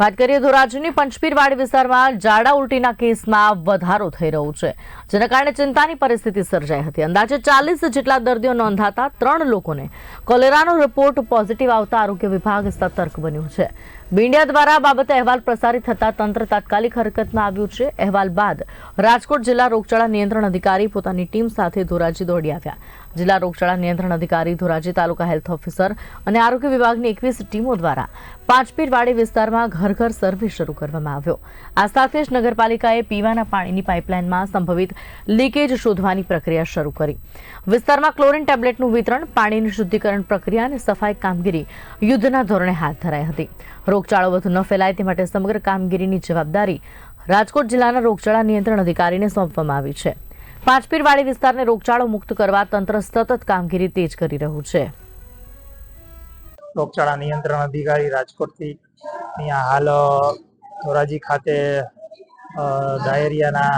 વાત કરીએ ધોરાજીની પંચપીરવાડી વિસ્તારમાં ઝાડા ઉલટીના કેસમાં વધારો થઈ રહ્યો છે, જેના કારણે ચિંતાની પરિસ્થિતિ સર્જાઈ હતી. અંદાજે ચાલીસ જેટલા દર્દીઓ નોંધાતા ત્રણ લોકોને કોલેરાનો રિપોર્ટ પોઝિટિવ આવતા આરોગ્ય વિભાગ સતર્ક બન્યું છે. મીડિયા દ્વારા બાબતે અહેવાલ પ્રસારિત થતા તંત્ર તાત્કાલિક હરકતમાં આવ્યું છે. અહેવાલ બાદ રાજકોટ જિલ્લા રોગચાળા નિયંત્રણ અધિકારી પોતાની ટીમ સાથે ધોરાજી દોડી આવ્યા. જિલ્લા રોગચાળા નિયંત્રણ અધિકારી ધોરાજી તાલુકા હેલ્થ ઓફિસર અને આરોગ્ય વિભાગની એકવીસ ટીમો દ્વારા પાંચપીરવાડી વિસ્તારમાં ઘર ઘર સર્વે શરૂ કરવામાં આવ્યો. આ સાથે જ નગરપાલિકાએ પીવાના પાણીની પાઇપલાઇનમાં સંભવિત લીકેજ શોધવાની પ્રક્રિયા શરૂ કરી. વિસ્તારમાં ક્લોરીન ટેબ્લેટનું વિતરણ, પાણીની શુદ્ધિકરણ પ્રક્રિયા અને સફાઈ કામગીરી યુદ્ધના ધોરણે હાથ ધરાઈ હતી. રોગચાળો વધુ ન ફેલાય તે માટે સમગ્ર કામગીરીની જવાબદારી રાજકોટ જિલ્લાના રોગચાળા નિયંત્રણ અધિકારીને સોંપવામાં આવી છે. પાંચપીરવાડી વિસ્તારને રોગચાળો મુક્ત કરવા તંત્ર સતત કામગીરી તેજ કરી રહ્યું છે. રોગચાળા નિયંત્રણ અધિકારી રાજકોટથી અહીંયા હાલ ધોરાજી ખાતે ડાયેરિયાના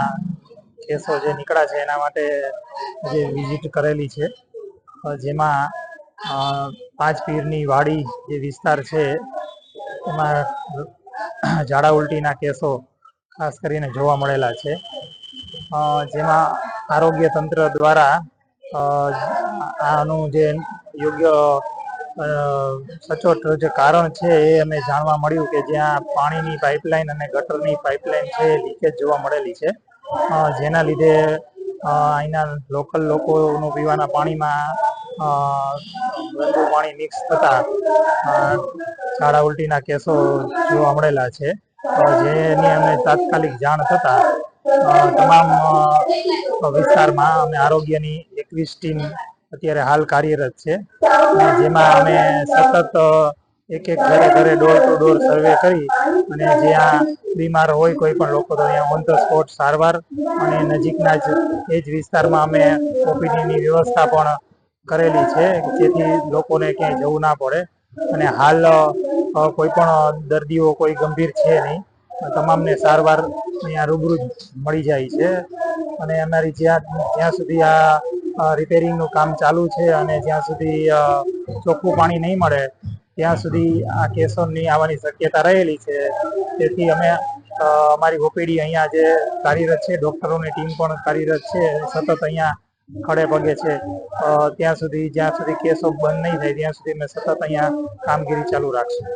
કેસો જે નીકળ્યા છે એના માટે જે વિઝિટ કરેલી છે. જેમાં પાંચ પીરની વાડી જે વિસ્તાર છે એમાં ઝાડા ઉલટીના કેસો ખાસ કરીને જોવા મળેલા છે. જેમાં આરોગ્ય તંત્ર દ્વારા આનું જે યોગ્ય સચોટ જે કારણ છે એ અમે જાણવા મળ્યું કે જ્યાં પાણીની પાઇપલાઇન અને ગટરની પાઇપલાઇન છે લીકેજ જોવા મળેલી છે. જેના લીધે અહીંના લોકલ લોકોનું પીવાના પાણીમાં ગંદુ પાણી મિક્સ થતા ઝાડા ઉલટીના કેસો જોવા મળેલા છે જેની અમને તાત્કાલિક જાણ થતા તમામ વિસ્તારમાં અમે આરોગ્યની એકવીસ ટીમ અત્યારે હાલ કાર્યરત છે. જેમાં અમે સતત એક એક ઘરે ઘરે ડોર ટુ ડોર સર્વે કરી અને જ્યાં બીમાર હોય કોઈ પણ લોકો, તો અહીંયા ઓન ધ સ્પોટ સારવાર અને નજીકના જ એ જ વિસ્તારમાં અમે ઓપીડીની વ્યવસ્થા પણ કરેલી છે, જેથી લોકોને ક્યાંય જવું ના પડે. અને હાલ કોઈ પણ દર્દીઓ કોઈ ગંભીર છે નહીં. તમામને સારવાર અહીંયા રૂબરૂ મળી જાય છે. અને અમારી જ્યાં જ્યાં સુધી આ રિપેરિંગનું કામ ચાલુ છે અને જ્યાં સુધી ચોખ્ખું પાણી નહીં મળે, ત્યાં સુધી આ કેસોની આવવાની શક્યતા રહેલી છે. તેથી અમે અમારી ઓપીડી અહીંયા જે કાર્યરત છે, ડૉક્ટરોની ટીમ પણ કાર્યરત છે. સતત અહીંયા ખડે પગે છે. ત્યાં સુધી, જ્યાં સુધી કેસો બંધ નહીં થાય, ત્યાં સુધી અમે સતત અહીંયા કામગીરી ચાલુ રાખશું.